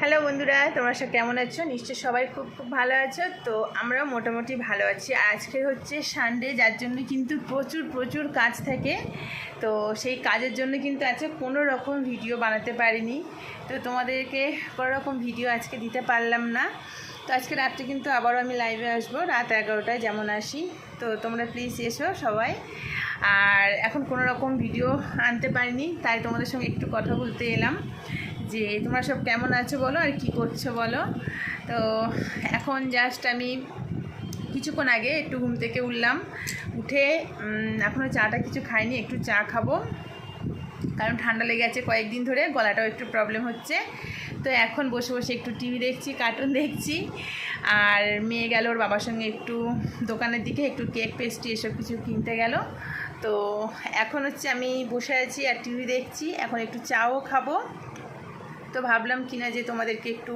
Hello বন্ধুরা, তোমরা সব কেমন আছো? নিশ্চয় সবাই খুব খুব ভালো আছো। তো আমরাও মোটামুটি ভালো আছি। আজকে হচ্ছে সানডে যার জন্য কিন্তু প্রচুর প্রচুর কাজ থাকে। তো সেই কাজের জন্য কিন্তু আজকে কোনো রকম ভিডিও বানাতে পারিনি। তো তোমাদেরকে কোনো রকম ভিডিও আজকে দিতে পারলাম না। তো আজকে রাত্রে কিন্তু আবারও আমি লাইভে আসব, রাত এগারোটায় যেমন আসি। তো তোমরা প্লিজ এসো সবাই। আর এখন কোনো রকম ভিডিও আনতে পারিনি, তাই তোমাদের সঙ্গে একটু কথা বলতে এলাম। যে তোমরা সব কেমন আছো বলো আর কি করছ বলো। তো এখন জাস্ট আমি কিছুক্ষণ আগে একটু ঘুম থেকে উঠলাম, উঠে এখনও চাটা কিছু খাইনি, একটু চা খাব। কারণ ঠান্ডা লেগে আছে কয়েকদিন ধরে, গলাটাও একটু প্রবলেম হচ্ছে। তো এখন বসে বসে একটু টিভি দেখছি কার্টুন দেখছি। আর মেয়ে গেল ওর বাবার সঙ্গে একটু দোকানের দিকে, একটু কেক পেস্ট্রি এসব কিছু কিনতে গেল। তো এখন হচ্ছে আমি বসে আছি আর টিভি দেখছি, এখন একটু চাও খাব। তো ভাবলাম কিনা যে তোমাদেরকে একটু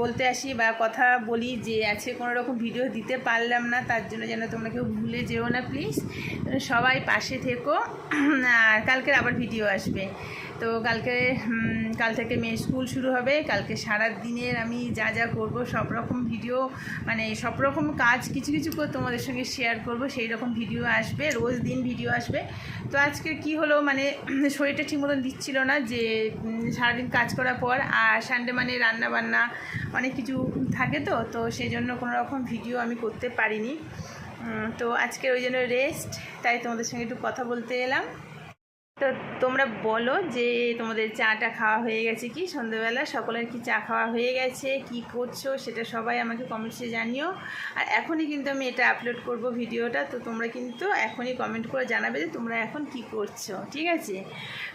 বলতে আসি বা কথা বলি যে আছে কোনো রকম ভিডিও দিতে পারলাম না, তার জন্য যেন তোমরা কেউ ভুলে যেও না প্লিজ সবাই পাশে থেকো, আর কালকের আবার ভিডিও আসবে। তো কালকে কাল থেকে মেয়ে স্কুল শুরু হবে। কালকে সারা দিনের আমি যা যা করব, সব রকম ভিডিও মানে সব রকম কাজ কিছু কিছু করে তোমাদের সঙ্গে শেয়ার করব, সেই রকম ভিডিও আসবে, রোজ দিন ভিডিও আসবে। তো আজকে কি হলো মানে শরীরটা ঠিক মতন দিচ্ছিল না যে সারাদিন কাজ করার পর আর সানডে মানে রান্না বান্না অনেক কিছু থাকে তো তো সেই জন্য কোনো রকম ভিডিও আমি করতে পারিনি। তো আজকের ওই জন্য রেস্ট তাই তোমাদের সঙ্গে একটু কথা বলতে এলাম। তো তোমরা বলো যে তোমাদের চাটা খাওয়া হয়ে গেছে কি? সন্ধ্যেবেলা সকলের কি চা খাওয়া হয়ে গেছে? কি করছ? সেটা সবাই আমাকে কমেন্টসে জানিও। আর এখনই কিন্তু আমি এটা আপলোড করব ভিডিওটা। তো তোমরা কিন্তু এখনই কমেন্ট করে জানাবে যে তোমরা এখন কি করছ। ঠিক আছে?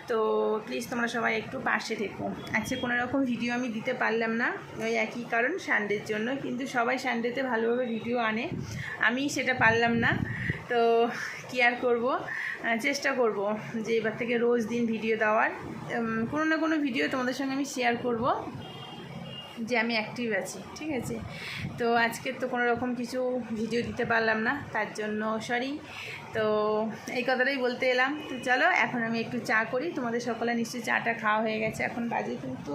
তো প্লিজ তোমরা সবাই একটু পাশে থেকো। আজকে কোনো রকম ভিডিও আমি দিতে পারলাম না। ওই একই কারণ সানডের জন্য। কিন্তু সবাই সানডেতে ভালোভাবে ভিডিও আনে। আমি সেটা পারলাম না। তো কি আর করব? চেষ্টা করব যে এবার থেকে রোজ দিন ভিডিও দেওয়ার। কোনো না কোনো ভিডিও তোমাদের সঙ্গে আমি শেয়ার করব যে আমি অ্যাক্টিভ আছি, ঠিক আছে? তো আজকে তো কোনো রকম কিছু ভিডিও দিতে পারলাম না, তার জন্য সরি তো এই কথাটাই বলতে এলাম। তো চলো, এখন আমি একটু চা করি। তোমাদের সকালে নিশ্চয়ই চাটা খাওয়া হয়ে গেছে। এখন বাজে কিন্তু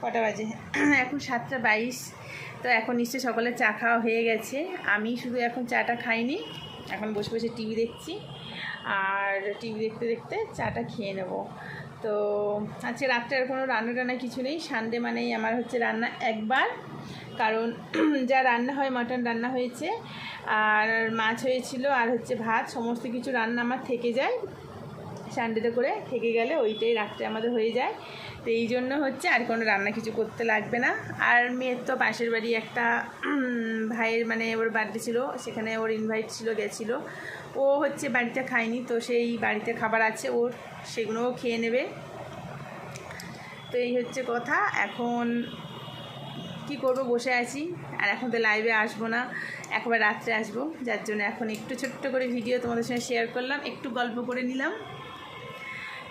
কটা বাজে? এখন সাতটা বাইশ। তো এখন নিশ্চয়ই সকালে চা খাওয়া হয়ে গেছে। আমি শুধু এখন চাটা খাইনি, এখন বসে বসে টিভি দেখছি। আর টিভি দেখতে দেখতে চাটা খেয়ে নেব। তো আজকে রাত্রে আর কোনো রান্না টান্না কিছু নেই। সানডে মানেই আমার হচ্ছে রান্না একবার। কারণ যা রান্না হয়, মাটন রান্না হয়েছে, আর মাছ হয়েছিল, আর হচ্ছে ভাত, সমস্ত কিছু রান্না আমার থেকে যায়। সানডেতে করে থেকে গেলে ওইটাই রাত্রে আমাদের হয়ে যায়। তো এই জন্য হচ্ছে আর কোনো রান্না কিছু করতে লাগবে না। আর মেয়ের তো পাশের বাড়ি একটা ভাইয়ের মানে ওর বার্থডে ছিল, সেখানে ওর ইনভাইট ছিল, গেছিল। ও হচ্ছে বাড়িতে খায়নি, তো সেই বাড়িতে খাবার আছে ওর, সেগুলোও খেয়ে নেবে। তো এই হচ্ছে কথা, এখন কি করব, বসে আছি। আর এখন তো লাইভে আসব না, একবার রাত্রে আসব। যার জন্য এখন একটু ছোট্ট করে ভিডিও তোমাদের সঙ্গে শেয়ার করলাম, একটু গল্প করে নিলাম।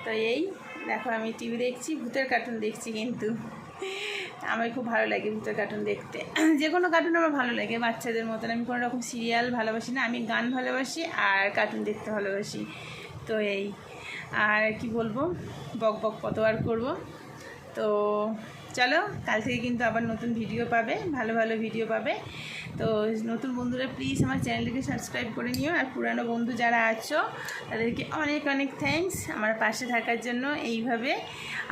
তো এই। দেখো, আমি টিভি দেখছি, ভূতের কার্টুন দেখছি কিন্তু। আমার খুব ভালো লাগে ভূতের কার্টুন দেখতে। যে কোনো কার্টুন আমার ভালো লাগে, বাচ্চাদের মতন। আমি কোনো রকম সিরিয়াল ভালোবাসি না, আমি গান ভালোবাসি আর কার্টুন দেখতে ভালোবাসি। তো এই, আর কি বলব? বক বক কত আর করব। তো চলো, কাল থেকে কিন্তু আবার নতুন ভিডিও পাবে, ভালো ভালো ভিডিও পাবে। তো নতুন বন্ধুরা প্লিজ আমার চ্যানেলটিকে সাবস্ক্রাইব করে নিও। আর পুরানো বন্ধু যারা আছো, তাদেরকে অনেক অনেক থ্যাঙ্কস আমার পাশে থাকার জন্য এইভাবে।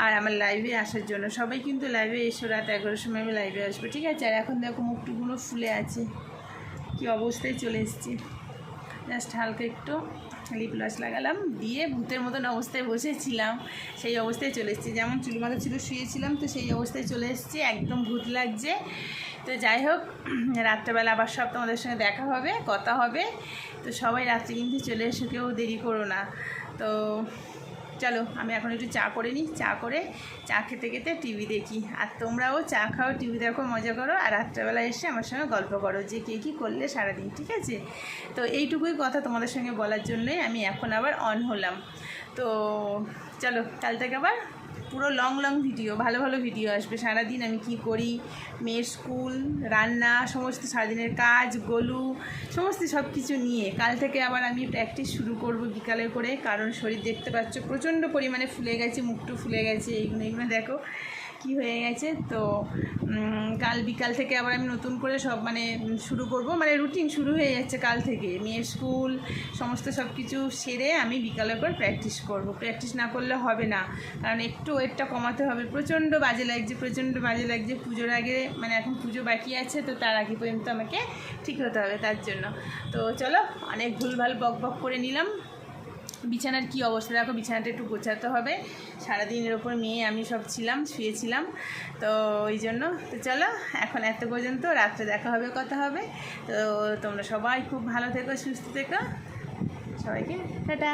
আর আমার লাইভে আসার জন্য। সবাই কিন্তু লাইভে এসো, রাত এগারোটার সময় আমি লাইভে আসব, ঠিক আছে? আর এখন দেখো মুখটুকুনো ফুলে আছে। কি অবস্থায় চলে এসেছি। জাস্ট হালকা একটু লিপ লস লাগালাম, দিয়ে ভূতের মতন অবস্থায় বসেছিলাম। সেই অবস্থায় চলে এসেছি। যেমন চুল মাথা ছিল শুয়েছিলাম, তো সেই অবস্থায় চলে এসেছি। একদম ভূত লাগছে। তো যাই হোক, রাত্রেবেলা আবার সব তোমাদের সঙ্গে দেখা হবে, কথা হবে। তো সবাই রাত্রে কিন্তু চলে এসে, কেউ দেরি করো না। তো চলো, আমি এখন একটু চা করে নিই। চা করে চা খেতে খেতে টিভি দেখি। আর তোমরাও চা খাও টিভি দেখো, মজা করো। আর রাত্রেবেলা এসে আমার সঙ্গে গল্প করো যে কে কী করলে সারাদিন, ঠিক আছে? তো এইটুকুই কথা তোমাদের সঙ্গে বলার জন্যই আমি এখন আবার অন হলাম। তো চলো কাল থেকে আবার পুরো লং লং ভিডিও ভালো ভালো ভিডিও আসবে। সারাদিন আমি কি করি? মেয়ের স্কুল রান্না, সমস্ত সারাদিনের কাজ, গলু, সমস্ত সব কিছু নিয়ে। কাল থেকে আবার আমি প্র্যাকটিস শুরু করব বিকালে করে, কারণ শরীর দেখতে পাচ্ছ, প্রচণ্ড পরিমাণে ফুলে গেছে মুখটু ফুলে গেছে, এইগুলো এইগুলো দেখো। কি হয়ে গেছে? তো কাল বিকাল থেকে আবার আমি নতুন করে সব মানে শুরু করব। মানে রুটিন শুরু হয়ে যাচ্ছে কাল থেকে। মেয়ের স্কুল সমস্ত সব কিছু সেরে আমি বিকালের পর প্র্যাকটিস করব। প্র্যাকটিস না করলে হবে না। কারণ একটু ওয়েটটা কমাতে হবে। প্রচণ্ড বাজে লাগছে, প্রচণ্ড বাজে লাগছে। পুজোর আগে মানে এখন পুজো বাকি আছে, তো তার আগে পর্যন্ত আমাকে ঠিক হতে হবে তার জন্য। তো চলো, অনেক ভুলভাল বক বক করে নিলাম। বিছানার কি অবস্থা? দেখো, বিছানাটা একটু গোছাতে হবে। সারাদিনের ওপর মেয়ে, আমি সব ছিলাম, শুয়েছিলাম। তো ওই জন্য, তো চলো, এখন এত পর্যন্ত, রাত্রে দেখা হবে, কথা হবে। তো তোমরা সবাই খুব ভালো থেকো, সুস্থ থেকো। সবাইকে, টাটা।